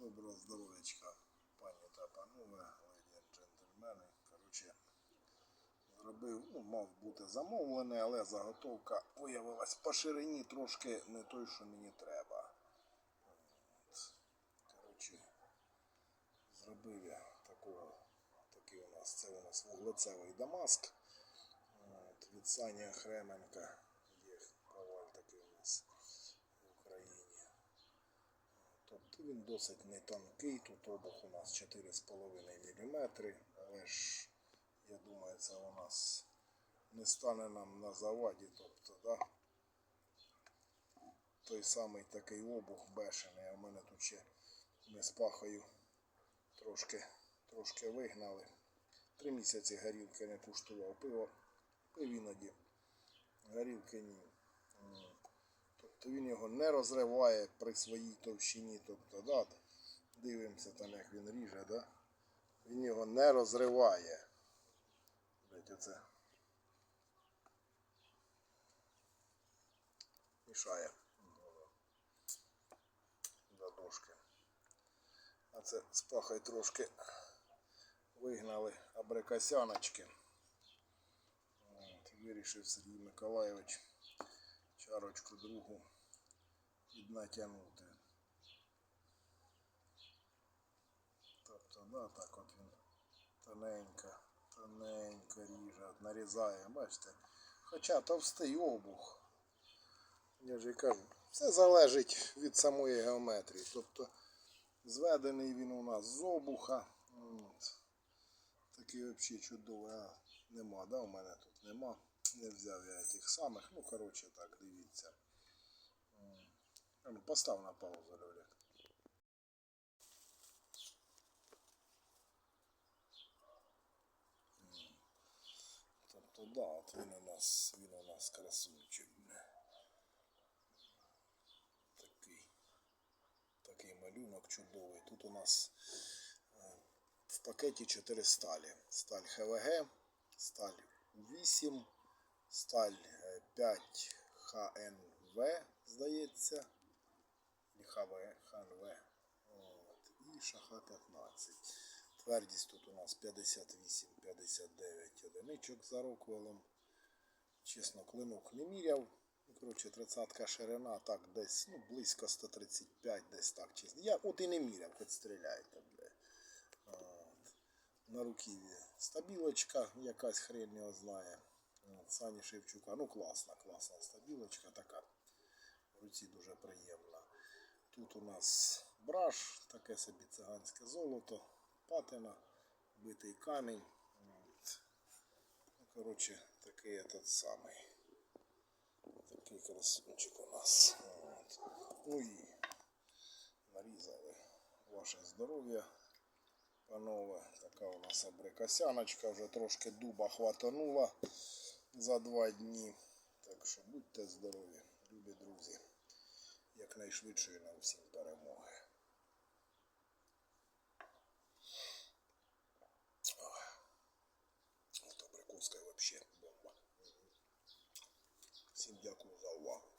Доброго здоров'ячка, пані та панове, леді джентльмени. Коротше, зробив, ну, мав бути замовлений, але заготовка виявилась по ширині трошки не той, що мені треба. Коротше, зробив я такого, такий у нас, це у нас вуглецевий Дамаск. От, від Саня Хременка. Є коваль такий у нас в Україні. Тобто він досить не тонкий, тут обух у нас 4,5 мм, але ж я думаю, це у нас не стане нам на заваді. Тобто, да? той самий такий обух бешений, а в мене тут ще ми з пахою трошки, трошки вигнали. Три місяці горілки не куштував пиво, пив іноді. Горілки ні. Тобто він його не розриває при своїй товщині. Тобто, да, дивимося там, як він ріже, да? він його не розриває. Блять, оце. Мішає. До дошки. А це з пахою трошки вигнали абрикосяночки. Вирішив Сергій Миколайович чарочку другу піднатягнути. Тобто, да, так от він тоненько, тоненько ріже, нарізає, бачите. Хоча товстий обух. Я ж і кажу, все залежить від самої геометрії. Тобто зведений він у нас з обуха. От. Такий взагалі чудовий. А, нема, да, у мене тут нема. Не взяв я тих самих. Ну, коротше, так, дивіться. Ну, Постав на паузу, Льолік. Тобто, да, от він у нас, він у нас красунчик. Такий, такий малюнок чудовий. Тут у нас е, в пакеті 4 сталі. Сталь ХВГ, сталь 8, сталь е, 5 ХНВ, здається. ХВ, ХНВ. От. І шаха 15. Твердість тут у нас 58-59 одиничок за роквелом. Чесно, клинок не міряв. Ну, Коротше, 30 ширина, так десь ну, близько 135, десь так чесно. Я от і не міряв, хоч стріляйте, бля. От. На руків'ї стабілочка, якась хрень його знає. От, Сані Шевчука. Ну класна, класна стабілочка така. В руці дуже приємна. Тут у нас браш, таке собі циганське золото, патина, битий камінь. От. Ну, коротше, такий этот самий. Такий красунчик у нас. От. Ну і нарізали ваше здоров'я, панове. Така у нас абрикосяночка, вже трошки дуба хватанула за два дні. Так що будьте здорові, любі друзі. Якнайшвидшої нам всім перемоги. Ото прикуска взагалі бомба. Всім дякую за увагу.